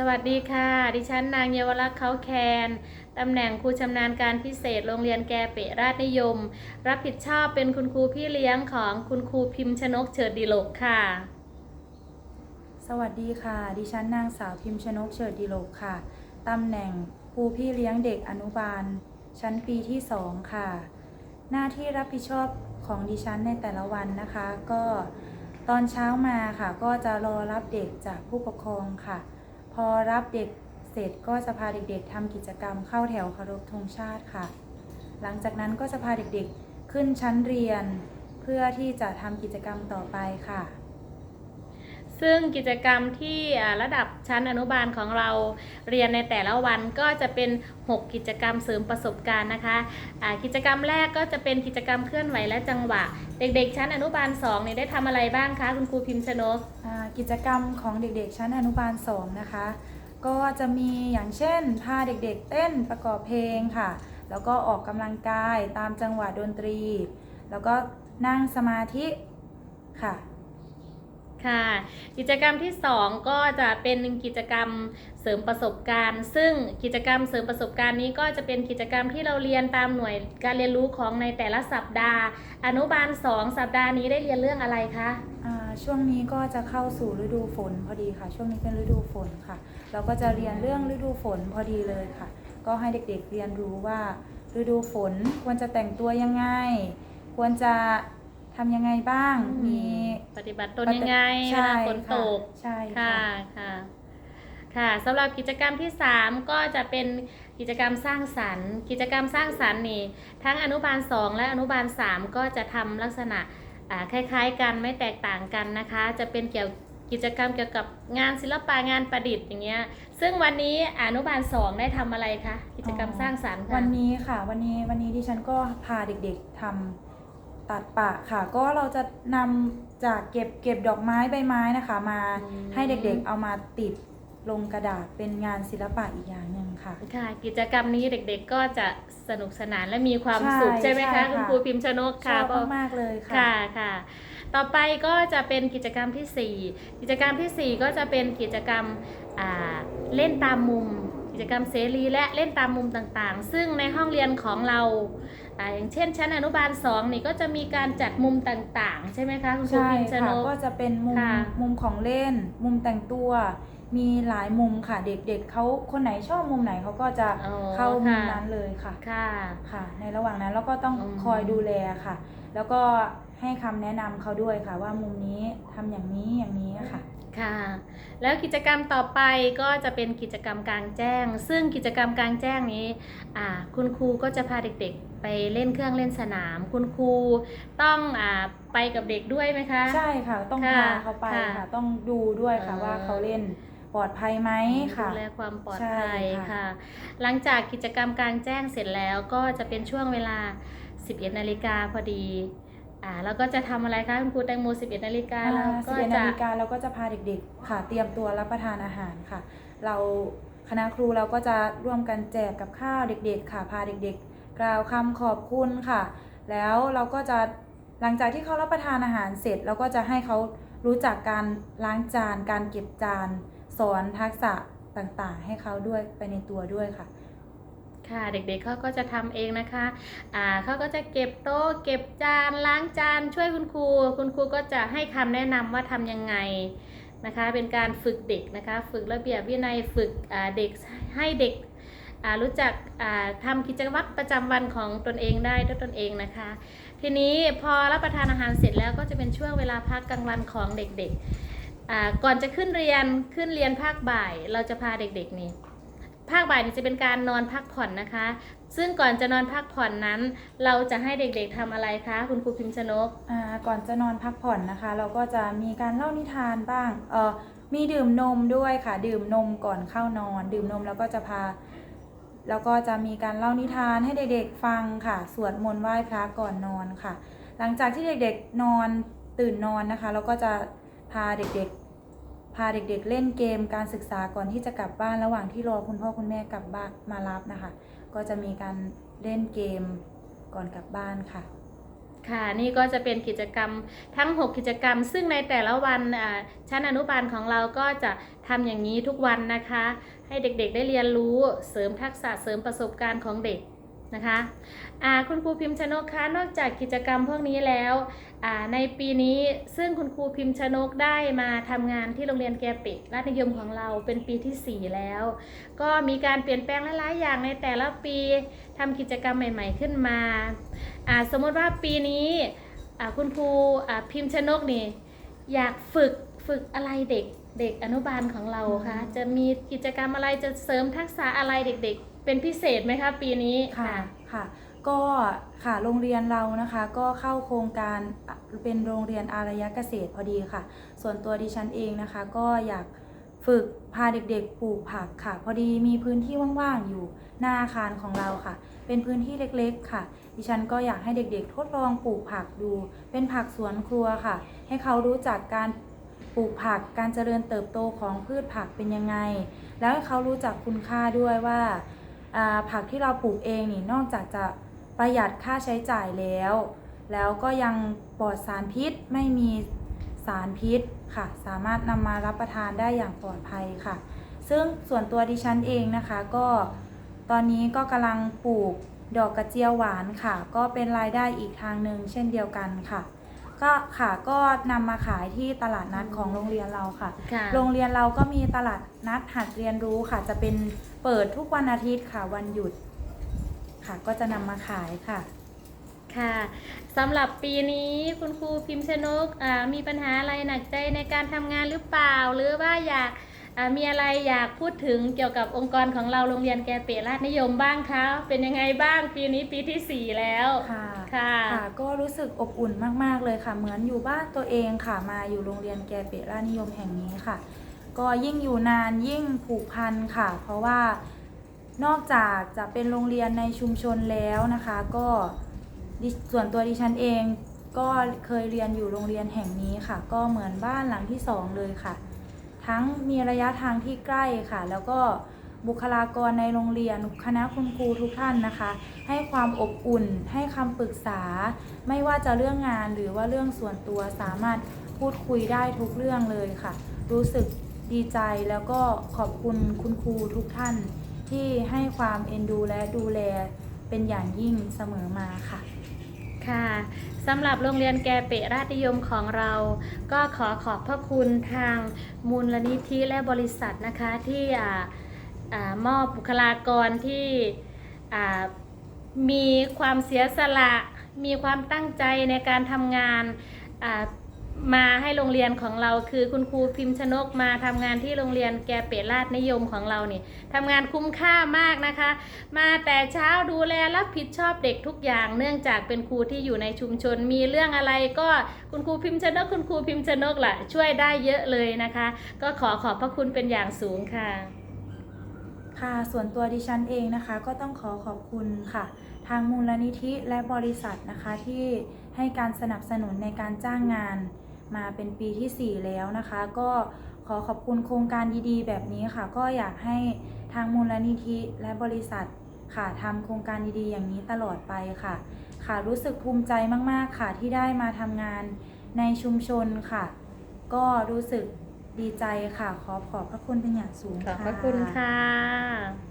สวัสดีค่ะ ดิฉันนางเยาวรักษ์เขาแคน ตำแหน่งครูชำนาญการพิเศษโรงเรียนแกเปะราชนิยม รับผิดชอบเป็นคุณครูพี่เลี้ยงของคุณครูพิมพ์ชนกเฉิดดิโลกค่ะ สวัสดีค่ะ ดิฉันนางสาวพิมพ์ชนกเฉิดดิโลกค่ะ ตำแหน่งครูพี่เลี้ยงเด็กอนุบาล ชั้นปีที่2ค่ะ หน้าที่รับผิดชอบของดิฉันในแต่ละวันนะคะ ก็ตอนเช้ามาค่ะ ก็จะรอรับเด็กจากผู้ปกครองค่ะ อรับเด็กเสร็จก็จะพาเด็กๆทำกิจกรรมเข้าแถวเคารพธงชาติค่ะ หลังจากนั้นก็จะพาเด็กๆขึ้นชั้นเรียน เพื่อที่จะทำกิจกรรมต่อไปค่ะ ซึ่งกิจกรรมที่ระดับชั้นอนุบาลของเราเรียนในแต่ละวันก็จะเป็น 6 กิจกรรมเสริมประสบการณ์นะคะอ่ากิจกรรมแรกก็จะเป็นกิจกรรมเคลื่อนไหวและจังหวะ เด็ก ๆ ชั้นอนุบาล2นี่ยได้ทำอะไรบ้างคะคุณครูพิมพ์ชนกกิจกรรมของเด็ก ๆ ชั้นอนุบาล2นะคะก็จะมีอย่างเช่นพาเด็กๆ เต้นประกอบเพลงค่ะ แล้วก็ออกกำลังกายตามจังหวะดนตรี แล้วก็นั่งสมาธิค่ะ ค่ะ กิจกรรมที่ 2 ก็จะเป็นกิจกรรมเสริมประสบการณ์ ซึ่งกิจกรรมเสริมประสบการณ์นี้ก็จะเป็นกิจกรรมที่เราเรียนตามหน่วยการเรียนรู้ของในแต่ละสัปดาห์ อนุบาล 2 สัปดาห์นี้ได้เรียนเรื่องอะไรคะช่วงนี้ก็จะเข้าสู่ฤดูฝนพอดีค่ะ ช่วงนี้เป็นฤดูฝนค่ะ เราก็จะเรียนเรื่องฤดูฝนพอดีเลยค่ะ ก็ให้เด็กๆเรียนรู้ว่าฤดูฝนควรจะแต่งตัวยังไง ควรจะ ทำยังไงบ้าง อืม มี ปฏิบัติตนยังไงเวใช่ลาฝนตกค่ะใช่ค่ะค่ะ ค่ะ ค่ะสำหรับกิจกรรมที่ 3 ก็จะเป็นกิจกรรมสร้างสรรค์ กิจกรรมสร้างสรรค์นี่ทั้งอนุบาล 2 และอนุบาล 3 ก็จะทำลักษณะอ่าคล้ายๆ กันไม่แตกต่างกันนะคะ จะเป็นเกี่ยวกิจกรรมเกี่ยวกับงานศิลปะงานประดิษฐ์อย่างเงี้ยซึ่งวันนี้อนุบาล 2 ได้ทำอะไรคะกิจกรรมสร้างสรรค์ค่ะ วันนี้ค่ะ วันนี้วันนี้ดิฉันก็พาเด็กๆทำ ตัดปะค่ะ ก็เราจะนำจากเก็บเก็บดอกไม้ใบไม้นะคะ มาอืมให้เด็กๆเอามาติดลงกระดาษเป็นงานศิลปะอีกอย่างหนึ่งค่ะ ค่ะ กิจกรรมนี้เด็กๆก็จะสนุกสนานและมีความใช่สุขใช่ไหมใช่คะค่ะคุณครูพิมพ์ชนกชค่ะอบเพราะมากๆเลยค่ะค่ะค่ะ ต่อไปก็จะเป็นกิจกรรมทีสี่4 กิจกรรมทีสี่ 4 ก็จะเป็นกิจกรรมอ่าเล่นตามมุมกิ จกรรมเสรีและเล่นตามมุมต่างๆ ซึ่งในห้องเรียนของเราอ่าอย่างเช่นชั้นอนุบาล2นี่ก็จะมีการจัดมุมต่างๆ ใช่ไหมคะคุณครูใช่พิมพ์ชนค่ะกก็จะเป็นมุมค่ะมุมของเล่น มุมแต่งตัว มีหลายมุมค่ะเด็กๆเขาคนไหนชอบมุมไหนเขาก็จะอ๋อเข้ามุมค่ะนั้นเลยค่ะค่ะค่ะ ในระหว่างนั้นเราก็ต้องอืมคอยดูแลค่ะ แล้วก็ ให้คำแนะนำเขาด้วยค่ะ ว่ามุมนี้ทำอย่างนี้อย่างนี้ค่ะค่ะ แล้วกิจกรรมต่อไปก็จะเป็นกิจกรรมกลางแจ้ง ซึ่งกิจกรรมกลางแจ้งนี้อ่าคุณครูก็จะพาเด็กๆ ไปเล่นเครื่องเล่นสนาม คุณครูต้องอาไปกับเด็กด้วยไหมคะ ใช่ค่ะต้องค่ะพาเขาไปค่ะค่ะ ต้องดูด้วยค่ะอ่าว่าเขาเล่นปลอดภัยไหมค่ะดูแลความปลอดใช่ภัยค่ะค่ะ หลังจากกิจกรรมกลางแจ้งเสร็จแล้วก็จะเป็นช่วงเวลา 11นาฬิกาพอดี อ่าแล้วก็จะทำอะไรคะคุณครูแตงโม11นาฬิกาเราอ่าก็สิบเอ็ดจะนาฬิกาเราก็จะพาเด็กๆ ค่ะเตรียมตัวรับประทานอาหารค่ะ เราคณะครูเราก็จะร่วมกันแจกกับข้าวเด็ก ๆ ค่ะพาเด็กๆ กล่าวคำขอบคุณค่ะ แล้วเราก็จะหลังจากที่เขารับประทานอาหารเสร็จเราก็จะให้เขารู้จักการล้างจาน การเก็บจาน สอนทักษะต่างๆ ให้เขาด้วยไปในตัวด้วยค่ะ ค่ะเด็กๆเขาก็จะทำเองนะคะอ่าเขาก็จะเก็บโต๊ะเก็บจานล้างจานช่วยคุณครู คุณครูก็จะให้คำแนะนำว่าทำยังไงนะคะ เป็นการฝึกเด็กนะคะ ฝึกระเบียบวินัยฝึกเด็กให้เด็กรู้จักอ่าทำกิจวัตรประจำวันของตนเองได้ด้วยตนเองนะคะ ทีนี้พอรับประทานอาหารเสร็จแล้วก็จะเป็นช่วงเวลาพักกลางวันของเด็กๆก่อนจะขึ้นเรียนขึ้นเรียนภาคบ่าย เราจะพาเด็กๆนี่ ภาคบ่ายนี่จะเป็นการนอนพักผ่อนนะคะ ซึ่งก่อนจะนอนพักผ่อนนั้น เราจะให้เด็กๆทำอะไรคะ คุณครูพิมพ์ชนก อ่าก่อนจะนอนพักผ่อนนะคะ เราก็จะมีการเล่านิทานบ้างเออมีดื่มนมด้วยค่ะ ดื่มนมก่อนเข้านอน ดื่มนมแล้วก็จะพา แล้วก็จะมีการเล่านิทานให้เด็กๆฟังค่ะสวดมนต์ไหว้พระก่อนนอนค่ะ หลังจากที่เด็กๆนอนตื่นนอนนะคะ เราก็จะพาเด็กๆ พาเด็กๆ เล่นเกมการศึกษาก่อนที่จะกลับบ้านระหว่างที่รอคุณพ่อคุณแม่กลับบ้านมารับนะคะ ก็จะมีการเล่นเกมก่อนกลับบ้านค่ะ ค่ะนี่ก็จะเป็นกิจกรรมทั้ง 6 กิจกรรม ซึ่งในแต่ละวันชั้นอนุบาลของเราก็จะทำอย่างนี้ทุกวันนะคะ ให้เด็กๆได้เรียนรู้เสริมทักษะเสริมประสบการณ์ของเด็ก นะคะอ่าคุณครูพิมพ์ชนกคะนอกจากกิจกรรมพวกนี้แล้วอ่าในปีนี้ซึ่งคุณครูพิมพ์ชนกได้มาทำงานที่โรงเรียนแกปิราชนิยมของเราเป็นปีที่ 4 แล้ว ก็มีการเปลี่ยนแปลงหลายๆอย่างในแต่ละปีทำกิจกรรมใหม่ ๆ ขึ้นมาอ่าสมมติว่าปีนี้อ่าคุณครูอ่าพิมพ์ชนกนี่อยากฝึกฝึกอะไรเด็กเด็กอนุบาลของเราคะอืมจะมีกิจกรรมอะไรจะเสริมทักษะอะไรเด็กๆ เป็นพิเศษไหมคะปีนี้ค่ะค่ะ ก็ค่ะโรงเรียนเรานะคะก็เข้าโครงการอะเป็นโรงเรียนอารยเกษตรพอดีค่ะ ส่วนตัวดิฉันเองนะคะ ก็อยากฝึกพาเด็กๆปลูกผักค่ะ พอดีมีพื้นที่ว่างๆอยู่หน้าอาคารของเราค่ะ เป็นพื้นที่เล็กๆค่ะ ดิฉันก็อยากให้เด็กๆ ทดลองปลูกผักดู เป็นผักสวนครัวค่ะ ให้เขารู้จักการปลูกผักการเจริญเติบโตของพืชผักเป็นยังไง แล้วให้เขารู้จักคุณค่าด้วยว่าอ่า ผักที่เราปลูกเองนี่นอกจากจะประหยัดค่าใช้จ่ายแล้ว แล้วก็ยังปลอดสารพิษไม่มีสารพิษค่ะ สามารถนำมารับประทานได้อย่างปลอดภัยค่ะ ซึ่งส่วนตัวดิฉันเองนะคะก็ตอนนี้ก็กำลังปลูกดอกกระเจียวหวานค่ะ ก็เป็นรายได้อีกทางหนึ่งเช่นเดียวกันค่ะ ก็ค่ะก็นำมาขายที่ตลาดนัดของโรงเรียนเราค่ะ ค่ะ โรงเรียนเราก็มีตลาดนัดหัดเรียนรู้ค่ะ จะเป็นเปิดทุกวันอาทิตย์ค่ะ วันหยุด ค่ะ ก็จะนำมาขายค่ะ ค่ะสำหรับปีนี้คุณครูพิมพ์ชนกอ่ามีปัญหาอะไรหนักใจในการทำงานหรือเปล่า หรือว่าอยากอ่ามีอะไรอยากพูดถึงเกี่ยวกับองค์กรของเราโรงเรียนแกเปราชนิยมบ้างคะเป็นยังไงบ้างปีนี้ปีที่สี่แล้ว ค่ะ ค่ะค่ะ ก็รู้สึกอบอุ่นมาก ๆ เลยค่ะ เหมือนอยู่บ้านตัวเองค่ะ มาอยู่โรงเรียนแกเปรานิยมแห่งนี้ค่ะ ก็ยิ่งอยู่นานยิ่งผูกพันค่ะ เพราะว่านอกจากจะเป็นโรงเรียนในชุมชนแล้วนะคะ ก็ส่วนตัวดิฉันเองก็เคยเรียนอยู่โรงเรียนแห่งนี้ค่ะ ก็เหมือนบ้านหลังที่สองเลยค่ะ ทั้งมีระยะทางที่ใกล้ค่ะ แล้วก็ บุคลากรในโรงเรียนคณะคุณครูทุกท่านนะคะ ให้ความอบอุ่น ให้คำปรึกษา ไม่ว่าจะเรื่องงานหรือว่าเรื่องส่วนตัวสามารถพูดคุยได้ทุกเรื่องเลยค่ะ รู้สึกดีใจแล้วก็ขอบคุณคุณครูทุกท่าน ที่ให้ความเอ็นดูและดูแลเป็นอย่างยิ่งเสมอมาค่ะค่ะสำหรับโรงเรียนแกเปะราชนิยมของเรา ก็ขอขอบพระคุณทางมูลนิธิและบริษัทนะคะที่อ่าอา มอบบุคลากรที่มีความเสียสละ มีความตั้งใจในการทำงานมาให้โรงเรียนของเราคือคุณครูพิมพ์ชนกมาทำงานที่โรงเรียนแกเปะราชนิยมของเราเนี่ยทำงานคุ้มค่ามากนะคะ มาแต่เช้าดูแลรับผิดชอบเด็กทุกอย่าง เนื่องจากเป็นครูที่อยู่ในชุมชน มีเรื่องอะไรก็คุณครูพิมพ์ชนก คุณครูพิมพ์ชนกล่ะช่วยได้เยอะเลยนะคะ ก็ขอขอบพระคุณเป็นอย่างสูงค่ะ ค่ะ ส่วนตัวดิฉันเองนะคะ ก็ต้องขอขอบคุณค่ะ ทางมูลนิธิและบริษัทนะคะที่ให้การสนับสนุนในการจ้างงาน มาเป็นปีที่ 4 แล้วนะคะ ก็ขอขอบคุณโครงการดีๆ แบบนี้ค่ะ ก็อยากให้ทางมูลนิธิและบริษัทค่ะทำโครงการดีๆ อย่างนี้ตลอดไปค่ะ ค่ะรู้สึกภูมิใจมากๆค่ะที่ได้มาทำงานในชุมชนค่ะ ก็รู้สึก ดีใจค่ะ ขอขอบพระคุณเป็นอย่างสูงค่ะ ขอบพระคุณค่ะ